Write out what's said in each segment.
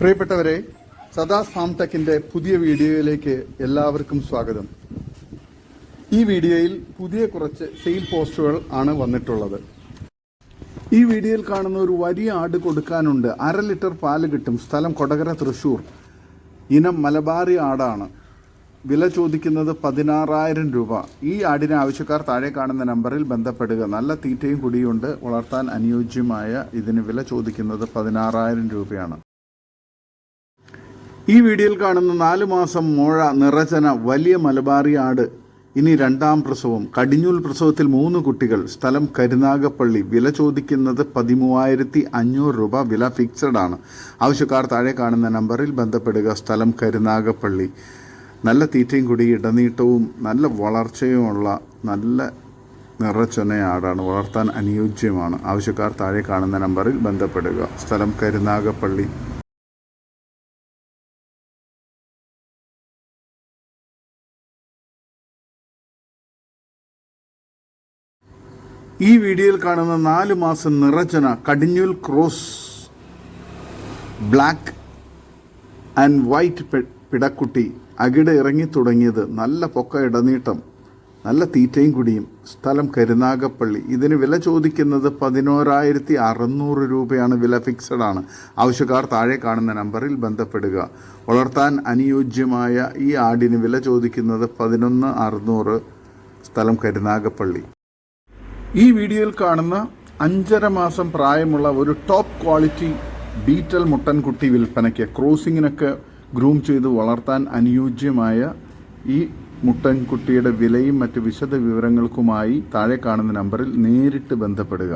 പ്രിയപ്പെട്ടവരെ സദാ ഫാം ടെക്കിന്റെ പുതിയ വീഡിയോയിലേക്ക് എല്ലാവർക്കും സ്വാഗതം. ഈ വീഡിയോയിൽ പുതിയ കുറച്ച് സെയിൽ പോസ്റ്റുകൾ ആണ് വന്നിട്ടുള്ളത്. ഈ വീഡിയോയിൽ കാണുന്ന ഒരു വലിയ ആട് കൊടുക്കാനുണ്ട്. അര ലിറ്റർ പാൽ കിട്ടും. സ്ഥലം കൊടകര തൃശൂർ. ഇനം മലബാറി ആടാണ്. വില ചോദിക്കുന്നത് പതിനാറായിരം രൂപ. ഈ ആടിന് ആവശ്യക്കാർ താഴെ കാണുന്ന നമ്പറിൽ ബന്ധപ്പെടുക. നല്ല തീറ്റയും കുടിയുണ്ട്. വളർത്താൻ അനുയോജ്യമായ ഇതിന് വില ചോദിക്കുന്നത് പതിനാറായിരം രൂപയാണ്. ഈ വീഡിയോയിൽ കാണുന്ന നാലു മാസം മോഴ നിറചന വലിയ മലബാറി ആട് ഇനി രണ്ടാം പ്രസവം. കടിഞ്ഞൂൽ പ്രസവത്തിൽ മൂന്ന് കുട്ടികൾ. സ്ഥലം കരുനാഗപ്പള്ളി. വില ചോദിക്കുന്നത് പതിമൂവായിരത്തി അഞ്ഞൂറ് രൂപ. വില ഫിക്സഡ് ആണ്. ആവശ്യക്കാർ താഴെ കാണുന്ന നമ്പറിൽ ബന്ധപ്പെടുക. സ്ഥലം കരുനാഗപ്പള്ളി. നല്ല തീറ്റയും കൂടി ഇടനീട്ടവും നല്ല വളർച്ചയുമുള്ള നല്ല നിറച്ചൊന്ന ആടാണ്. വളർത്താൻ അനുയോജ്യമാണ്. ആവശ്യക്കാർ താഴെ കാണുന്ന നമ്പറിൽ ബന്ധപ്പെടുക. സ്ഥലം കരുനാഗപ്പള്ളി. ഈ വീഡിയോയിൽ കാണുന്ന നാല് മാസം നിറച്ചന കടിഞ്ഞൂൽ ക്രോസ് ബ്ലാക്ക് ആൻഡ് വൈറ്റ് പിടക്കുട്ടി. അകിട് ഇറങ്ങി തുടങ്ങിയത് നല്ല പൊക്ക ഇടനീട്ടം നല്ല തീറ്റയും കുടിയും സ്ഥലം കരുനാഗപ്പള്ളി. ഇതിന് വില ചോദിക്കുന്നത് പതിനോരായിരത്തി അറുന്നൂറ് രൂപയാണ് വില ഫിക്സഡ് ആണ്. ആവശ്യക്കാർ താഴെ കാണുന്ന നമ്പറിൽ ബന്ധപ്പെടുക. വളർത്താൻ അനുയോജ്യമായ ഈ ആടിന് വില ചോദിക്കുന്നത് പതിനൊന്ന് അറുന്നൂറ് സ്ഥലം കരുനാഗപ്പള്ളി. ഈ വീഡിയോയിൽ കാണുന്ന അഞ്ചര മാസം പ്രായമുള്ള ഒരു ടോപ്പ് ക്വാളിറ്റി ബീറ്റൽ മുട്ടൻകുട്ടി വിൽപ്പനയ്ക്ക് ക്രോസിങ്ങിനൊക്കെ ഗ്രൂം ചെയ്ത് വളർത്താൻ അനുയോജ്യമായ ഈ മുട്ടൻകുട്ടിയുടെ വിലയും മറ്റ് വിശദ വിവരങ്ങൾക്കുമായി താഴെ കാണുന്ന നമ്പറിൽ നേരിട്ട് ബന്ധപ്പെടുക.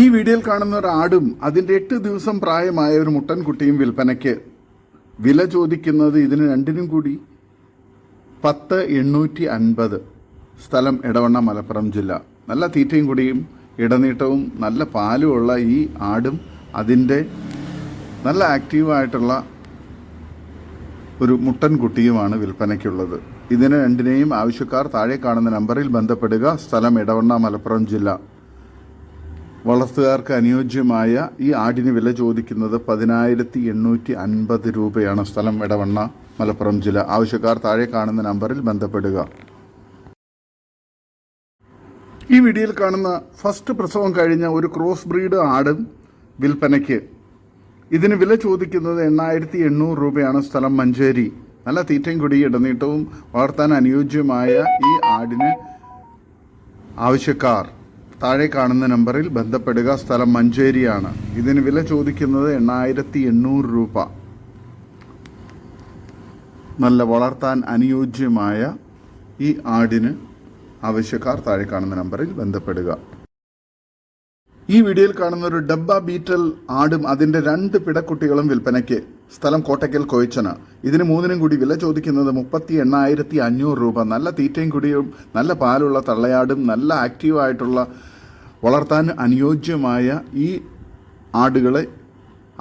ഈ വീഡിയോയിൽ കാണുന്ന ഒരു ആടും അതിന്റെ എട്ട് ദിവസം പ്രായമായ ഒരു മുട്ടൻകുട്ടിയും വിൽപ്പനയ്ക്ക്. വില ചോദിക്കുന്നത് ഇതിന് രണ്ടിനും കൂടി. പത്ത് എണ്ണൂറ്റി അൻപത്. സ്ഥലം ഇടവണ്ണ മലപ്പുറം ജില്ല. നല്ല തീറ്റയും കുടിയും ഇടനീട്ടവും നല്ല പാലുമുള്ള ഈ ആടും അതിന്റെ നല്ല ആക്റ്റീവായിട്ടുള്ള ഒരു മുട്ടൻ കുട്ടിയുമാണ് വിൽപ്പനയ്ക്കുള്ളത്. ഇതിന് രണ്ടിനെയും ആവശ്യക്കാർ താഴെ കാണുന്ന നമ്പറിൽ ബന്ധപ്പെടുക. സ്ഥലം ഇടവണ്ണ മലപ്പുറം ജില്ല. വളർത്തുകാർക്ക് അനുയോജ്യമായ ഈ ആടിന് വില ചോദിക്കുന്നത് പതിനായിരത്തി എണ്ണൂറ്റി അൻപത് രൂപയാണ് സ്ഥലം ഇടവണ്ണ മലപ്പുറം ജില്ല. ആവശ്യക്കാർ താഴെ കാണുന്ന നമ്പറിൽ ബന്ധപ്പെടുക. ഈ വീഡിയോയിൽ കാണുന്ന ഫസ്റ്റ് പ്രസവം കഴിഞ്ഞ ഒരു ക്രോസ് ബ്രീഡ് ആടും വിൽപ്പനയ്ക്ക് ഇതിന് വില ചോദിക്കുന്നത് എണ്ണായിരത്തി എണ്ണൂറ് രൂപയാണ് സ്ഥലം മഞ്ചേരി. നല്ല തീറ്റയും കുടി ഇടനീട്ടവും വളർത്താൻ അനുയോജ്യമായ ഈ ആടിന് ആവശ്യക്കാർ. താഴെ കാണുന്ന നമ്പറിൽ ബന്ധപ്പെടുക സ്ഥലം മഞ്ചേരിയാണ്. ഇതിന് വില ചോദിക്കുന്നത് എണ്ണായിരത്തി എണ്ണൂറ് രൂപ. നല്ല വളർത്താൻ അനുയോജ്യമായ ഈ ആടിന് ആവശ്യക്കാർ താഴെ കാണുന്ന നമ്പറിൽ ബന്ധപ്പെടുക. ഈ വീഡിയോയിൽ കാണുന്ന ഒരു ഡബ്ബ ബീറ്റൽ ആടും അതിന്റെ രണ്ട് പിടക്കുട്ടികളും വിൽപ്പനയ്ക്ക്. സ്ഥലം കോട്ടയ്ക്കൽ കോയിച്ചന. ഇതിന് മൂന്നിനും കൂടി വില ചോദിക്കുന്നത് മുപ്പത്തി എണ്ണായിരത്തി അഞ്ഞൂറ് രൂപ. നല്ല തീറ്റയും കുടിയും നല്ല പാലുള്ള തള്ളയാടും നല്ല ആക്റ്റീവായിട്ടുള്ള വളർത്താൻ അനുയോജ്യമായ ഈ ആടുകളെ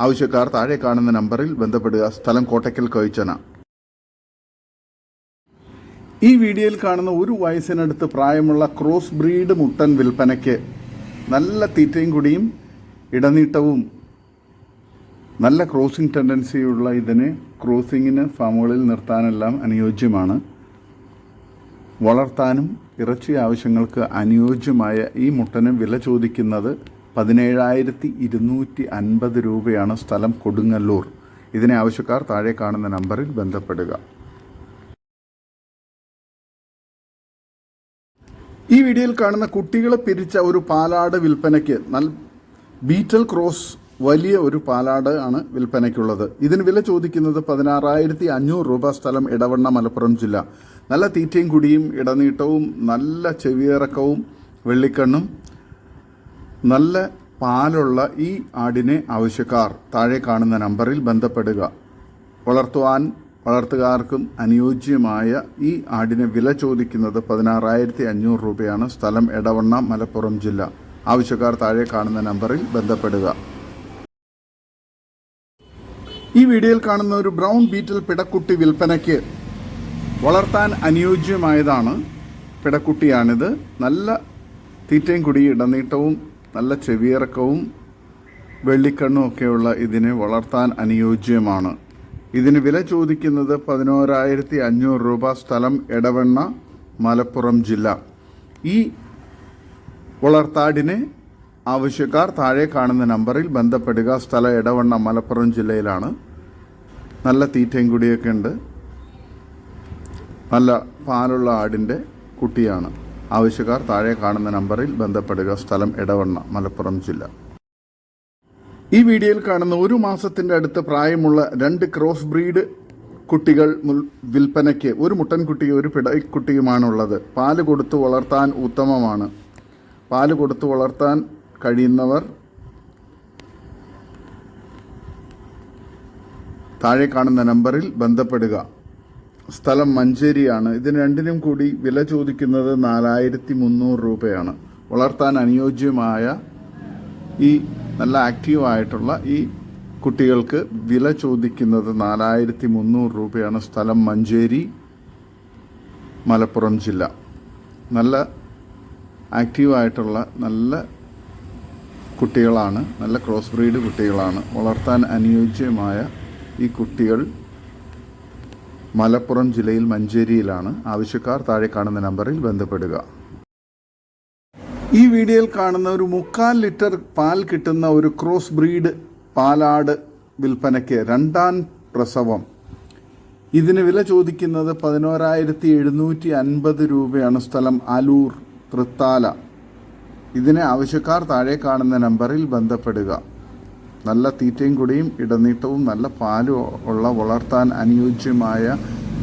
ആവശ്യക്കാർ താഴെ കാണുന്ന നമ്പറിൽ ബന്ധപ്പെടുക. സ്ഥലം കോട്ടയ്ക്കൽ കോയിച്ചന. ഈ വീഡിയോയിൽ കാണുന്ന ഒരു വയസ്സിനടുത്ത് പ്രായമുള്ള ക്രോസ് ബ്രീഡ് മുട്ടൻ വിൽപ്പനയ്ക്ക് നല്ല തീറ്റയും കൂടിയും ഇടനീട്ടവും നല്ല ക്രോസിംഗ് ടെൻഡൻസിയുള്ള ഇതിന് ക്രോസിങ്ങിന് ഫാമുകളിൽ നിർത്താനെല്ലാം അനുയോജ്യമാണ്. വളർത്താനും ഇറച്ചി ആവശ്യങ്ങൾക്ക് അനുയോജ്യമായ ഈ മുട്ടന് വില ചോദിക്കുന്നത് പതിനേഴായിരത്തി ഇരുന്നൂറ്റി അൻപത് രൂപയാണ് സ്ഥലം കൊടുങ്ങല്ലൂർ. ഇതിനെ ആവശ്യക്കാർ താഴെ കാണുന്ന നമ്പറിൽ ബന്ധപ്പെടുക. ഈ വീഡിയോയിൽ കാണുന്ന കുട്ടികളെ പിരിച്ച ഒരു പാലാട് വിൽപ്പനയ്ക്ക് നൽ ബീറ്റൽ ക്രോസ് വലിയ ഒരു പാലാട് ആണ് വിൽപ്പനയ്ക്കുള്ളത്. ഇതിന് വില ചോദിക്കുന്നത് പതിനാറായിരത്തി അഞ്ഞൂറ് രൂപ സ്ഥലം ഇടവണ്ണ മലപ്പുറം ജില്ല. നല്ല തീറ്റയും കുടിയും ഇടനീട്ടവും നല്ല ചെവിയിറക്കവും വെള്ളിക്കണ്ണും നല്ല പാലുള്ള ഈ ആടിനെ ആവശ്യക്കാർ താഴെ കാണുന്ന നമ്പറിൽ ബന്ധപ്പെടുക. വളർത്തുവാൻ വളർത്തുകാർക്കും അനുയോജ്യമായ ഈ ആടിനെ വില ചോദിക്കുന്നത് പതിനാറായിരത്തി അഞ്ഞൂറ് രൂപയാണ്. സ്ഥലം എടവണ്ണ മലപ്പുറം ജില്ല. ആവശ്യക്കാർ താഴെ കാണുന്ന നമ്പറിൽ ബന്ധപ്പെടുക. ഈ വീഡിയോയിൽ കാണുന്ന ഒരു ബ്രൗൺ ബീറ്റൽ പിടക്കുട്ടി വിൽപ്പനയ്ക്ക് വളർത്താൻ അനുയോജ്യമായതാണ് പിടക്കുട്ടിയാണിത്. നല്ല തീറ്റയും കുടി ഇടനീട്ടവും നല്ല ചെവിയിറക്കവും വെള്ളിക്കണ്ണും ഒക്കെയുള്ള ഇതിനെ വളർത്താൻ അനുയോജ്യമാണ്. ഇതിന് വില ചോദിക്കുന്നത് പതിനോരായിരത്തി അഞ്ഞൂറ് രൂപ സ്ഥലം എടവണ്ണ മലപ്പുറം ജില്ല. ഈ വളർത്താടിനെ ആവശ്യക്കാർ താഴെ കാണുന്ന നമ്പറിൽ ബന്ധപ്പെടുക. സ്ഥലം എടവണ്ണ മലപ്പുറം ജില്ലയിലാണ്. നല്ല തീറ്റയും കുടിയൊക്കെ ഉണ്ട്. നല്ല പാലുള്ള ആടിന്റെ കുട്ടിയാണ്. ആവശ്യക്കാർ താഴെ കാണുന്ന നമ്പറിൽ ബന്ധപ്പെടുക. സ്ഥലം എടവണ്ണ മലപ്പുറം ജില്ല. ഈ വീഡിയോയിൽ കാണുന്ന ഒരു മാസത്തിന്റെ അടുത്ത് പ്രായമുള്ള രണ്ട് ക്രോസ് ബ്രീഡ് കുട്ടികൾ വിൽപ്പനയ്ക്ക് ഒരു മുട്ടൻകുട്ടിയും ഒരു പിടക്കുട്ടിയുമാണുള്ളത്. പാൽ കൊടുത്തു വളർത്താൻ ഉത്തമമാണ്. പാൽ കൊടുത്തു വളർത്താൻ കഴിയുന്നവർ താഴെ കാണുന്ന നമ്പറിൽ ബന്ധപ്പെടുക. സ്ഥലം മഞ്ചേരിയാണ്. ഇതിന് രണ്ടിനും കൂടി വില ചോദിക്കുന്നത് നാലായിരത്തി മുന്നൂറ് രൂപയാണ്. വളർത്താൻ അനുയോജ്യമായ ഈ നല്ല ആക്റ്റീവായിട്ടുള്ള ഈ കുട്ടികൾക്ക് വില ചോദിക്കുന്നത് നാലായിരത്തി മുന്നൂറ് രൂപയാണ് സ്ഥലം മഞ്ചേരി മലപ്പുറം ജില്ല. നല്ല ആക്റ്റീവായിട്ടുള്ള നല്ല കുട്ടികളാണ് നല്ല ക്രോസ് ബ്രീഡ് കുട്ടികളാണ്. വളർത്താൻ അനുയോജ്യമായ ഈ കുട്ടികൾ മലപ്പുറം ജില്ലയിൽ മഞ്ചേരിയിലാണ്. ആവശ്യക്കാർ താഴെ കാണുന്ന നമ്പറിൽ ബന്ധപ്പെടുക. ഈ വീഡിയോയിൽ കാണുന്ന ഒരു മുക്കാൽ ലിറ്റർ പാൽ കിട്ടുന്ന ഒരു ക്രോസ് ബ്രീഡ് പാലാട് വിൽപ്പനയ്ക്ക് രണ്ടാം പ്രസവം. ഇതിന് വില ചോദിക്കുന്നത് പതിനോരായിരത്തി എഴുന്നൂറ്റി അൻപത് രൂപയാണ് സ്ഥലം അലൂർ തൃത്താല. ഇതിനെ ആവശ്യക്കാർ താഴെ കാണുന്ന നമ്പറിൽ ബന്ധപ്പെടുക. നല്ല തീറ്റയും കൂടിയും ഇടനീട്ടവും നല്ല പാലും ഉള്ള വളർത്താൻ അനുയോജ്യമായ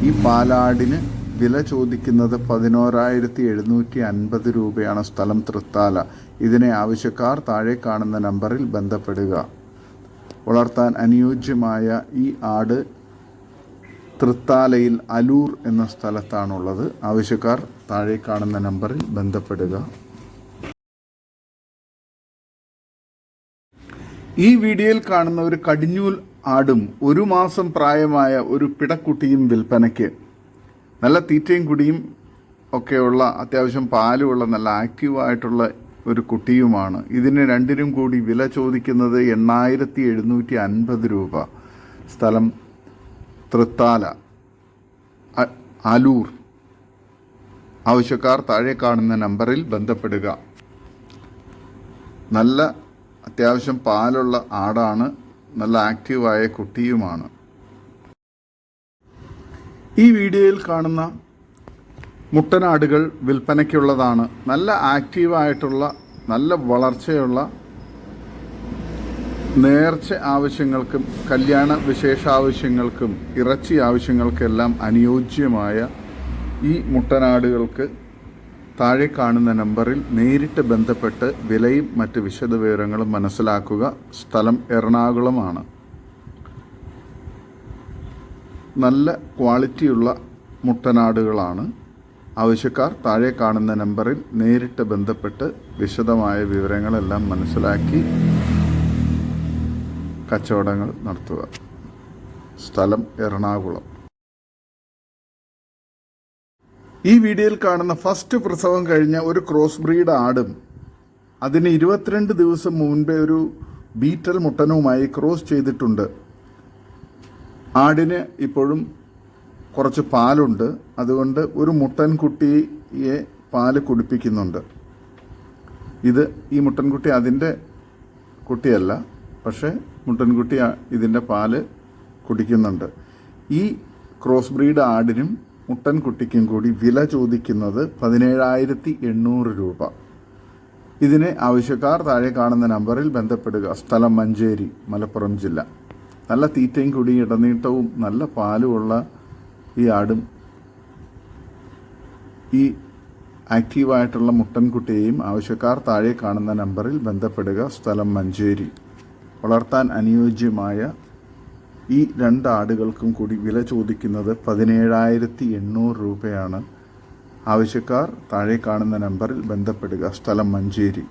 ഈ പാലാടിന് വില ചോദിക്കുന്നത് പതിനോരായിരത്തി എഴുന്നൂറ്റി അൻപത് രൂപയാണ് സ്ഥലം തൃത്താല. ഇതിനെ ആവശ്യക്കാർ താഴെ കാണുന്ന നമ്പറിൽ ബന്ധപ്പെടുക. വളർത്താൻ അനുയോജ്യമായ ഈ ആട് തൃത്താലയിൽ അലൂർ എന്ന സ്ഥലത്താണുള്ളത്. ആവശ്യക്കാർ താഴെ കാണുന്ന നമ്പറിൽ ബന്ധപ്പെടുക. ഈ വീഡിയോയിൽ കാണുന്ന ഒരു കടിഞ്ഞൂൽ ആടും ഒരു മാസം പ്രായമായ ഒരു പിടക്കുട്ടിയും വിൽപ്പനയ്ക്ക് നല്ല തീറ്റയും കുടിയും ഒക്കെയുള്ള അത്യാവശ്യം പാലുമുള്ള നല്ല ആക്റ്റീവായിട്ടുള്ള ഒരു കുട്ടിയുമാണ്. ഇതിന് രണ്ടിനും കൂടി വില ചോദിക്കുന്നത് എണ്ണായിരത്തി എഴുന്നൂറ്റി അൻപത് രൂപ. സ്ഥലം തൃത്താല. ആലൂർ ആവശ്യക്കാർ താഴെ കാണുന്ന നമ്പറിൽ ബന്ധപ്പെടുക. നല്ല അത്യാവശ്യം പാലുള്ള ആടാണ്. നല്ല ആക്റ്റീവായ കുട്ടിയുമാണ്. ഈ വീഡിയോയിൽ കാണുന്ന മുട്ടനാടുകൾ വിൽപ്പനയ്ക്കുള്ളതാണ്. നല്ല ആക്റ്റീവായിട്ടുള്ള നല്ല വളർച്ചയുള്ള നേർച്ച ആവശ്യങ്ങൾക്കും കല്യാണ വിശേഷാവശ്യങ്ങൾക്കും ഇറച്ചി ആവശ്യങ്ങൾക്കെല്ലാം അനുയോജ്യമായ ഈ മുട്ടനാടുകൾക്ക് താഴെ കാണുന്ന നമ്പറിൽ നേരിട്ട് ബന്ധപ്പെട്ട് വിലയും മറ്റ് വിശദവിവരങ്ങളും മനസ്സിലാക്കുക. സ്ഥലം എറണാകുളമാണ്. നല്ല ക്വാളിറ്റിയുള്ള മുട്ടനാടുകളാണ്. ആവശ്യക്കാർ താഴെ കാണുന്ന നമ്പറിൽ നേരിട്ട് ബന്ധപ്പെട്ട് വിശദമായ വിവരങ്ങളെല്ലാം മനസ്സിലാക്കി കച്ചവടങ്ങൾ നടത്തുക. സ്ഥലം എറണാകുളം. ഈ വീഡിയോയിൽ കാണുന്ന ഫസ്റ്റ് പ്രസവം കഴിഞ്ഞ ഒരു ക്രോസ് ബ്രീഡ് ആടും അതിന് ഇരുപത്തിരണ്ട് ദിവസം മുൻപേ ഒരു ബീറ്റൽ മുട്ടനവുമായി ക്രോസ് ചെയ്തിട്ടുണ്ട്. ആടിന് ഇപ്പോഴും കുറച്ച് പാലുണ്ട്. അതുകൊണ്ട് ഒരു മുട്ടൻകുട്ടിയെ പാൽ കുടിപ്പിക്കുന്നുണ്ട്. ഇത് ഈ മുട്ടൻകുട്ടി അതിന്റെ കുട്ടിയല്ല പക്ഷേ മുട്ടൻകുട്ടി ഇതിന്റെ പാൽ കുടിക്കുന്നുണ്ട്. ഈ ക്രോസ് ബ്രീഡ് ആടിനും മുട്ടൻകുട്ടിക്കും കൂടി വില ചോദിക്കുന്നത് പതിനേഴായിരത്തി എണ്ണൂറ് രൂപ. ഇതിന് ആവശ്യക്കാർ താഴെ കാണുന്ന നമ്പറിൽ ബന്ധപ്പെടുക. സ്ഥലം മഞ്ചേരി മലപ്പുറം ജില്ല. നല്ല തീറ്റയും കൂടി ഇടനീട്ടവും നല്ല പാലുമുള്ള ഈ ആടും ഈ ആക്റ്റീവായിട്ടുള്ള മുട്ടൻകുട്ടിയെയും ആവശ്യക്കാർ താഴെ കാണുന്ന നമ്പറിൽ ബന്ധപ്പെടുക. സ്ഥലം മഞ്ചേരി. വളർത്താൻ അനുയോജ്യമായ ഈ രണ്ട് ആടുകൾക്കും കൂടി വില ചോദിക്കുന്നത് പതിനേഴായിരത്തി എണ്ണൂറ് രൂപയാണ്. ആവശ്യക്കാർ താഴെ കാണുന്ന നമ്പറിൽ ബന്ധപ്പെടുക. സ്ഥലം മഞ്ചേരി.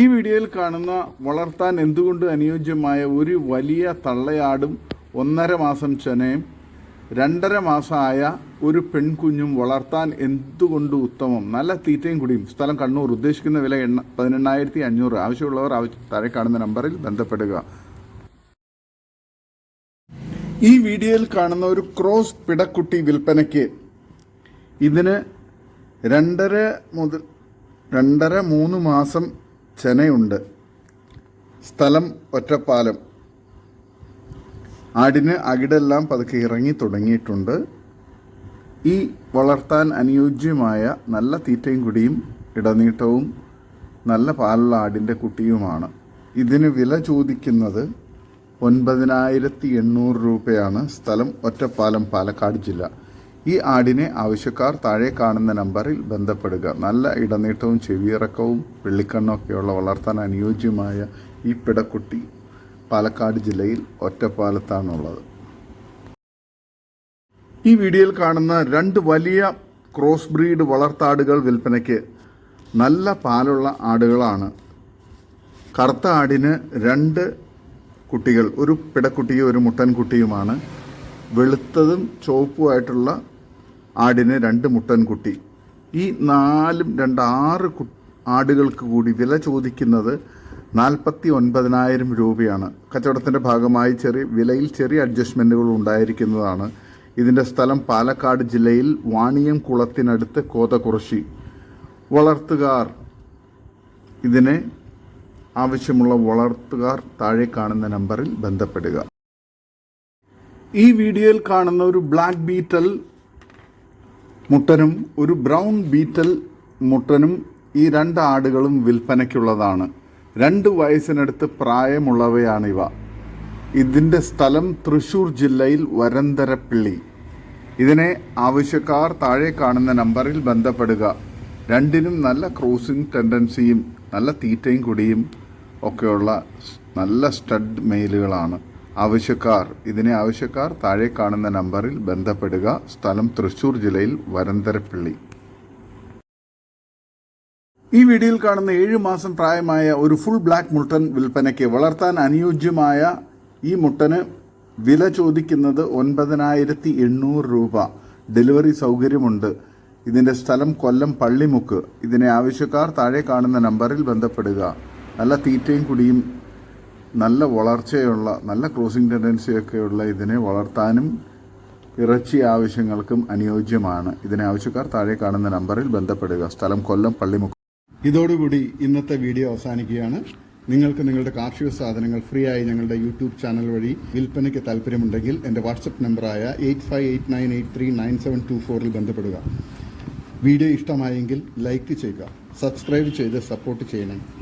ഈ വീഡിയോയിൽ കാണുന്ന വളർത്താൻ എന്തുകൊണ്ട് അനുയോജ്യമായ ഒരു വലിയ തള്ളയാടും ഒന്നര മാസം ചെനയും രണ്ടര മാസമായ ഒരു പെൺകുഞ്ഞും വളർത്താൻ എന്തുകൊണ്ട് ഉത്തമം? നല്ല തീറ്റയും കുടിയും. സ്ഥലം കണ്ണൂർ. ഉദ്ദേശിക്കുന്ന വില എണ്ണ പതിനെണ്ണായിരത്തി അഞ്ഞൂറ്. ആവശ്യമുള്ളവർ താഴെ കാണുന്ന നമ്പറിൽ ബന്ധപ്പെടുക. ഈ വീഡിയോയിൽ കാണുന്ന ഒരു ക്രോസ് പിടക്കുട്ടി വിൽപ്പനയ്ക്ക് ഇതിന് രണ്ടര മുതൽ രണ്ടര മൂന്ന് മാസം ചെനയുണ്ട്. സ്ഥലം ഒറ്റപ്പാലം. ആടിന് അകിടെല്ലാം പതുക്കെ ഇറങ്ങി തുടങ്ങിയിട്ടുണ്ട്. ഈ വളർത്താൻ അനുയോജ്യമായ നല്ല തീറ്റയും കുടിയും ഇടനീട്ടവും നല്ല പാലുള്ള ആടിന്റെ കുട്ടിയുമാണ്. ഇതിന് വില ചോദിക്കുന്നത് ഒൻപതിനായിരത്തി എണ്ണൂറ് രൂപയാണ്. സ്ഥലം ഒറ്റപ്പാലം പാലക്കാട് ജില്ല. ഈ ആടിനെ ആവശ്യക്കാർ താഴെ കാണുന്ന നമ്പറിൽ ബന്ധപ്പെടുക. നല്ല ഇടനീട്ടവും ചെവിയിറക്കവും വെള്ളിക്കണ്ണൊക്കെയുള്ള വളർത്താൻ അനുയോജ്യമായ ഈ പിടക്കുട്ടി പാലക്കാട് ജില്ലയിൽ ഒറ്റപ്പാലത്താണുള്ളത്. ഈ വീഡിയോയിൽ കാണുന്ന രണ്ട് വലിയ ക്രോസ് ബ്രീഡ് വളർത്താടുകൾ വിൽപ്പനയ്ക്ക് നല്ല പാലുള്ള ആടുകളാണ്. കറുത്ത ആടിന് രണ്ട് കുട്ടികൾ ഒരു പിടക്കുട്ടിയും ഒരു മുട്ടൻകുട്ടിയുമാണ്. വെളുത്തതും ചുവപ്പുമായിട്ടുള്ള ആടിന് രണ്ട് മുട്ടൻകുട്ടി. ഈ നാലും രണ്ട് ആറ് ആടുകൾക്ക് കൂടി വില ചോദിക്കുന്നത് നാൽപ്പത്തി ഒൻപതിനായിരം രൂപയാണ്. കച്ചവടത്തിന്റെ ഭാഗമായി ചെറിയ വിലയിൽ ചെറിയ അഡ്ജസ്റ്റ്മെന്റുകൾ ഉണ്ടായിരിക്കുന്നതാണ്. ഇതിന്റെ സ്ഥലം പാലക്കാട് ജില്ലയിൽ വാണിയം കുളത്തിനടുത്ത് കോതകുറശി. വളർത്തുകാർ ഇതിനെ ആവശ്യമുള്ള വളർത്തുകാർ താഴെ കാണുന്ന നമ്പറിൽ ബന്ധപ്പെടുക. ഈ വീഡിയോയിൽ കാണുന്ന ഒരു ബ്ലാക്ക് ബീറ്റൽ മുട്ടനും ഒരു ബ്രൗൺ ബീറ്റൽ മുട്ടനും ഈ രണ്ട് ആടുകളും വിൽപ്പനയ്ക്കുള്ളതാണ്. രണ്ട് വയസ്സിനടുത്ത് പ്രായമുള്ളവയാണിവ. ഇതിന്റെ സ്ഥലം തൃശൂർ ജില്ലയിൽ വരന്തരപ്പിള്ളി. ഇതിനെ ആവശ്യക്കാർ താഴെ കാണുന്ന നമ്പറിൽ ബന്ധപ്പെടുക. രണ്ടിനും നല്ല ക്രോസിംഗ് ടെൻഡൻസിയും നല്ല തീറ്റയും കുടിയും ഒക്കെയുള്ള നല്ല സ്റ്റഡ് മെയിലുകളാണ്. ആവശ്യക്കാർ. ഇതിനെ ആവശ്യക്കാർ താഴെ കാണുന്ന നമ്പറിൽ ബന്ധപ്പെടുക. സ്ഥലം തൃശൂർ ജില്ലയിൽ വരന്തരപ്പള്ളി. ഈ വീഡിയോയിൽ കാണുന്ന ഏഴ് മാസം പ്രായമായ ഒരു ഫുൾ ബ്ലാക്ക് മുട്ടൻ വിൽപ്പനയ്ക്ക് വളർത്താൻ അനുയോജ്യമായ ഈ മുട്ടന് വില ചോദിക്കുന്നത് ഒൻപതിനായിരത്തി എണ്ണൂറ് രൂപ. ഡെലിവറി സൗകര്യമുണ്ട്. ഇതിന്റെ സ്ഥലം കൊല്ലം പള്ളിമുക്ക്. ഇതിനെ ആവശ്യക്കാർ താഴെ കാണുന്ന നമ്പറിൽ ബന്ധപ്പെടുക. നല്ല തീറ്റയും കുടിയും നല്ല വളർച്ചയുള്ള നല്ല ക്രോസിംഗ് ടെൻഡൻസിയൊക്കെയുള്ള ഇതിനെ വളർത്താനും ഇറച്ചി ആവശ്യങ്ങൾക്കും അനുയോജ്യമാണ്. ഇതിനെ ആവശ്യക്കാർ താഴെ കാണുന്ന നമ്പറിൽ ബന്ധപ്പെടുക. സ്ഥലം കൊല്ലം പള്ളിമുക്ക്. ഇതോടുകൂടി ഇന്നത്തെ വീഡിയോ അവസാനിക്കുകയാണ്. നിങ്ങൾക്ക് നിങ്ങളുടെ കാർഷിക സാധനങ്ങൾ ഫ്രീ ആയി ഞങ്ങളുടെ യൂട്യൂബ് ചാനൽ വഴി വിൽപ്പനയ്ക്ക് താല്പര്യമുണ്ടെങ്കിൽ എന്റെ വാട്സപ്പ് നമ്പറായ eight five eight nine eight three nine seven two ഫോറിൽ ബന്ധപ്പെടുക. വീഡിയോ ഇഷ്ടമായെങ്കിൽ ലൈക്ക് ചെയ്യുക സബ്സ്ക്രൈബ് ചെയ്ത് സപ്പോർട്ട് ചെയ്യണം.